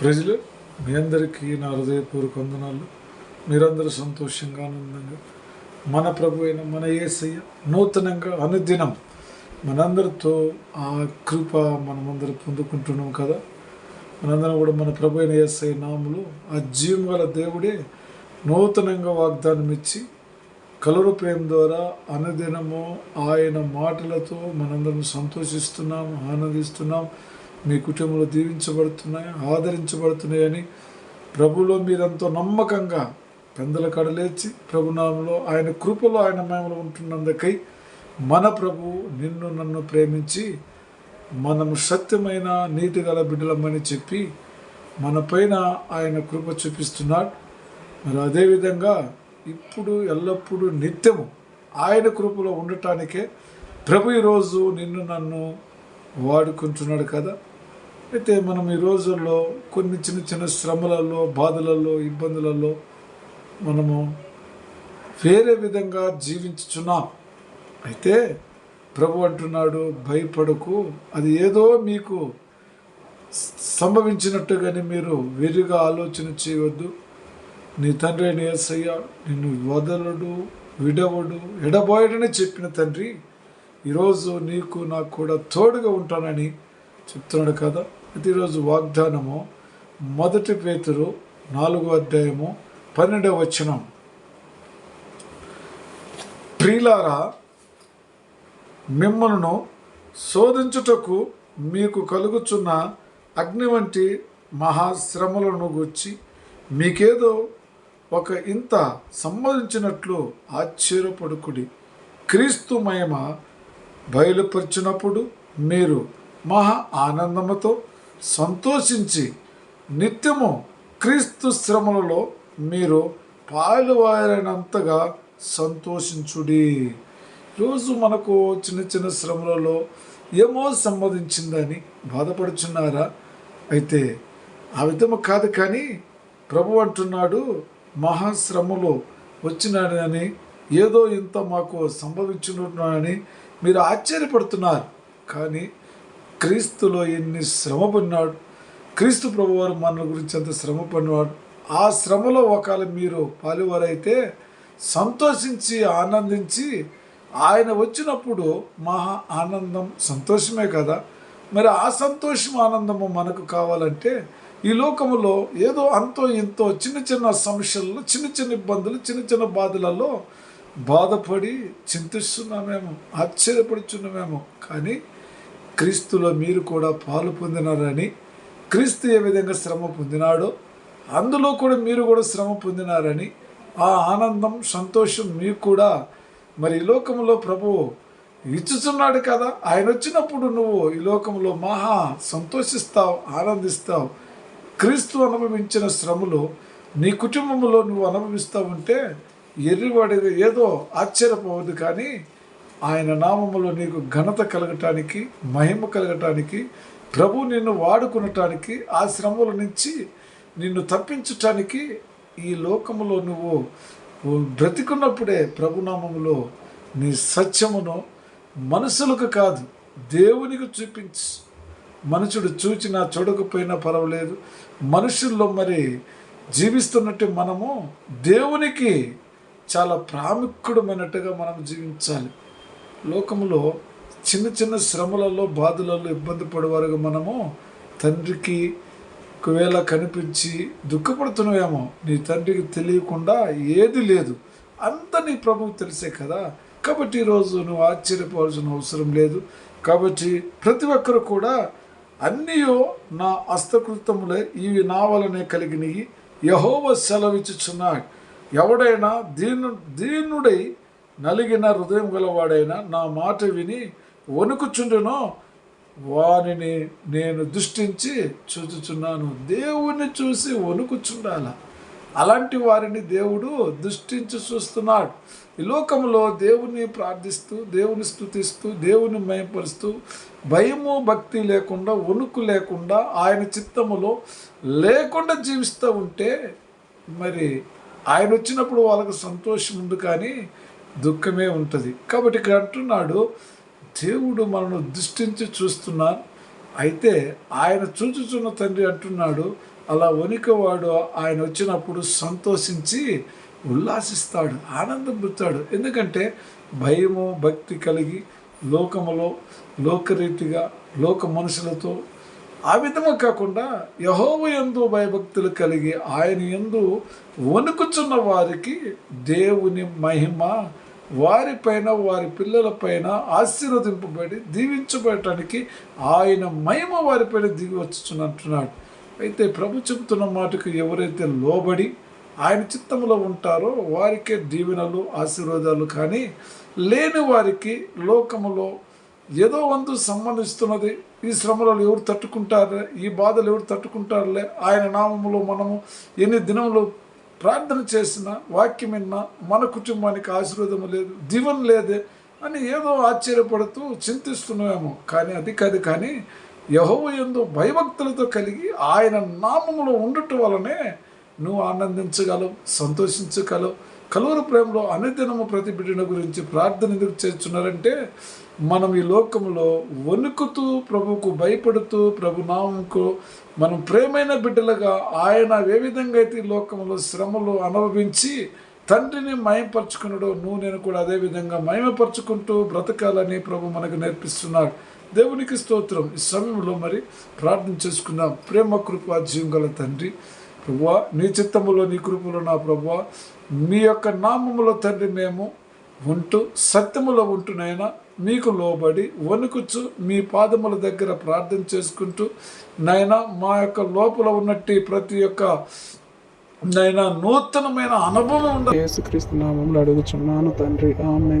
ప్రజలు మీ అందరికీ నా హృదయపూర్వక వందనాలు. మీరందరూ సంతోషంగా ఆనందంగా మన ప్రభు అయిన మన ఏసయ్య నూతనంగా అనుదినం మనందరితో ఆ కృప మనమందరం పొందుకుంటున్నాం కదా. మనందరం కూడా మన ప్రభు అయిన ఏసయ్య నాములు ఆ జీవం గల దేవుడే నూతనంగా వాగ్దానం ఇచ్చి కలురు ప్రేమ ద్వారా అనుదినము ఆయన మాటలతో మనందరం సంతోషిస్తున్నాం ఆనందిస్తున్నాం. మీ కుటుంబంలో దీవించబడుతున్నాయి? ఆదరించబడుతున్నాయని ప్రభులో మీరంతో నమ్మకంగా పెందల కడలేచి ప్రభునామంలో ఆయన కృపలో ఆయన మేము ఉంటున్నందుకై మన ప్రభు నిన్ను నన్ను ప్రేమించి మనము సత్యమైన నీతి గల బిడ్డలమ్మని చెప్పి మన పైన ఆయన కృప చూపిస్తున్నాడు. మరి అదేవిధంగా ఇప్పుడు ఎల్లప్పుడూ నిత్యము ఆయన కృపలో ఉండటానికే ప్రభు ఈరోజు నిన్ను నన్ను వాడుకుంటున్నాడు కదా. అయితే మనం ఈ రోజుల్లో కొన్ని చిన్న చిన్న శ్రమలలో బాధలలో ఇబ్బందులలో మనము వేరే విధంగా జీవించుచున్నాం. అయితే ప్రభు అంటున్నాడు భయపడకు. అది ఏదో మీకు సంభవించినట్టుగానే మీరు వెరిగా ఆలోచన చేయవద్దు. నీ తండ్రి అయిన నిన్ను వదలడు విడవడు ఎడబోయడని చెప్పిన తండ్రి ఈరోజు నీకు నాకు కూడా తోడుగా ఉంటానని చెప్తున్నాడు కదా? ప్రతిరోజు వాగ్దానము మొదటి పేతురు నాలుగో అధ్యాయము పన్నెండవ వచనం. ప్రియులారా మిమ్మల్ని శోధించుటకు మీకు కలుగుచున్న అగ్ని వంటి మహాశ్రమలను గుచ్చి మీకేదో ఒక ఇంత సంబంధించినట్లు ఆశ్చర్యపడుకుడి. క్రీస్తు మహిమ బయలుపరిచినప్పుడు మీరు మహా ఆనందముతో సంతోషించి నిత్యము క్రీస్తు శ్రమలలో మీరు పాలువారినంతగా సంతోషించుడి. రోజు మనకు చిన్న చిన్న శ్రమలలో ఏమో సంబంధించిందని బాధపడుచున్నారా? అయితే ఆ విధము కాదు కానీ ప్రభు అంటున్నాడు మహాశ్రమలో వచ్చినాడని ఏదో ఇంత మాకు సంభవించున్నాడని మీరు ఆశ్చర్యపడుతున్నారు. కానీ క్రీస్తులో ఎన్ని శ్రమ పడినాడు క్రీస్తు ప్రభువారు మన గురించి ఎంత శ్రమ పడినవాడు ఆ శ్రమలో ఒకవేళ మీరు పాలువారైతే సంతోషించి ఆనందించి ఆయన వచ్చినప్పుడు మహా ఆనందం సంతోషమే కదా? మరి ఆ సంతోషం ఆనందము మనకు కావాలంటే ఈ లోకములో ఏదో అంతో ఇంతో చిన్న చిన్న సమస్యలలో చిన్న చిన్న ఇబ్బందులు చిన్న చిన్న బాధలలో బాధపడి చింతిస్తున్నామేమో ఆశ్చర్యపడుచున్నామేమో. కానీ క్రీస్తులో మీరు కూడా పాలు పొందినారని క్రీస్తు ఏ విధంగా శ్రమ పొందినాడో అందులో కూడా మీరు కూడా శ్రమ పొందినారని ఆ ఆనందం సంతోషం మీకు కూడా మరి ఈ లోకంలో ప్రభువు ఇచ్చుచున్నాడు కదా. ఆయన వచ్చినప్పుడు నువ్వు ఈ లోకంలో మహా సంతోషిస్తావు ఆనందిస్తావు. క్రీస్తు అనుభవించిన శ్రమలు నీ కుటుంబంలో నువ్వు అనుభవిస్తూ ఉంటే ఎర్రివాడిగా ఏదో ఆశ్చర్యపోవద్దు కానీ ఆయన నామములో నీకు ఘనత కలగటానికి మహిమ కలగటానికి ప్రభు నిన్ను వాడుకునటానికి ఆ శ్రమల నుంచి నిన్ను తప్పించటానికి ఈ లోకములో నువ్వు బ్రతికున్నప్పుడే ప్రభునామములో నీ సత్యమును మనుషులకు కాదు దేవునికి చూపించి. మనుషుడు చూచినా చూడకపోయినా పర్వాలేదు. మనుషుల్లో మరి జీవిస్తున్నట్టు మనము దేవునికి చాలా ప్రాముఖ్యమైనట్టుగా మనం జీవించాలి. లోకంలో చిన్న చిన్న శ్రమలలో బాధలలో ఇబ్బంది పడేవారుగా మనము తండ్రికి ఒకవేళ కనిపించి దుఃఖపడుతున్నావేమో నీ తండ్రికి తెలియకుండా ఏది లేదు. అంత నీ ప్రభువు తెలిసే కదా. కాబట్టి ఈరోజు నువ్వు ఆశ్చర్యపోవాల్సిన అవసరం లేదు. కాబట్టి ప్రతి ఒక్కరు కూడా అన్నీయో నా హస్తకృతములే ఇవి నా వలనే కలిగినవి యహోవ సెలవిచ్చుచున్నాడు. ఎవడైనా దీను దీనుడై నలిగిన హృదయం గలవాడైనా నా మాట విని వణుకుచుండునో వారిని నేను దృష్టించి చూచుచున్నాను. దేవుణ్ణి చూసి వణుకుచుండాల. అలాంటి వారిని దేవుడు దృష్టించి చూస్తున్నాడు. ఈ లోకంలో దేవుని ప్రార్థిస్తూ దేవుని స్థుతిస్తూ దేవుని మయపరుస్తూ భయము భక్తి లేకుండా వణుకు లేకుండా ఆయన చిత్తములో లేకుండా జీవిస్తూ ఉంటే మరి ఆయన వచ్చినప్పుడు వాళ్ళకు సంతోషం ఉంది కానీ దుఃఖమే ఉంటుంది. కాబట్టి ఇక్కడ అంటున్నాడు దేవుడు మనను దృష్టించి చూస్తున్నాను అయితే ఆయన చూచుచున్న తండ్రి అంటున్నాడు అలా వణికవాడు ఆయన వచ్చినప్పుడు సంతోషించి ఉల్లాసిస్తాడు ఆనందపడతాడు. ఎందుకంటే భయము భక్తి కలిగి లోకములో లోకరీతిగా లోక మనుషులతో ఆ విధము కాకుండా యహోవ ఎందు భయభక్తులు కలిగి ఆయన ఎందు వణుకుచున్న వారికి దేవుని మహిమ వారిపైన వారి పిల్లలపైన ఆశీర్వదింపబడి దీవించబడటానికి ఆయన మహిమ వారిపైన దిగి వచ్చుచున్నట్టున్నాడు. అయితే ప్రభు చెబుతున్న మాటకు ఎవరైతే లోబడి ఆయన చిత్తంలో ఉంటారో వారికే దీవెనలు ఆశీర్వాదాలు కానీ లేని వారికి లోకములో ఏదో వంతు సంబంధిస్తున్నది. ఈ శ్రమలను ఎవరు తట్టుకుంటారు? ఈ బాధలు ఎవరు తట్టుకుంటారులే? ఆయన నామములో మనము ఎన్ని దినములు ప్రార్థన చేసినా వాక్యం విన్నా మన కుటుంబానికి ఆశీర్వాదం లేదు దీవెన లేదే అని ఏదో ఆశ్చర్యపడుతూ చింతిస్తున్నామేమో. కానీ అది కాదు కానీ యహోవ ఎందు భయభక్తులతో కలిగి ఆయన నామములో ఉండటం వలనే నువ్వు ఆనందించగలవు సంతోషించగలవు. కలువరు ప్రేమలో అనుదినము ప్రతి బిడ్డల గురించి ప్రార్థన ఎందుకు చేస్తున్నారంటే మనం ఈ లోకంలో వణుకుతూ ప్రభుకు భయపడుతూ ప్రభు నామంకు మనం ప్రేమైన బిడ్డలుగా ఆయన ఏ విధంగా అయితే ఈ లోకంలో శ్రమలు అనుభవించి తండ్రిని మయపరుచుకున్నాడో నువ్వు నేను కూడా అదే విధంగా మయమపరుచుకుంటూ బ్రతకాలని ప్రభు మనకు నేర్పిస్తున్నాడు. దేవునికి స్తోత్రం. ఈ సమయంలో మరి ప్రార్థన చేసుకుందాం. ప్రేమ కృప జీవం గల తండ్రి ప్రభువా నీ చిత్తములో నీ కృపలో నా ప్రభువా మీ యొక్క నామములో తండ్రి మేము ఉంటూ సత్యములో ఉంటునైనా మీకు లోబడి వణుకుచు మీ పాదముల దగ్గర ప్రార్థన చేసుకుంటూ నైనా మా యొక్క లోపల ఉన్నట్టు ప్రతి ఒక్క నైనా నూతనమైన అనుభవం ఉండాలి యేసుక్రీస్తు నామంలో అడుగుచున్నాను తండ్రి. ఆమె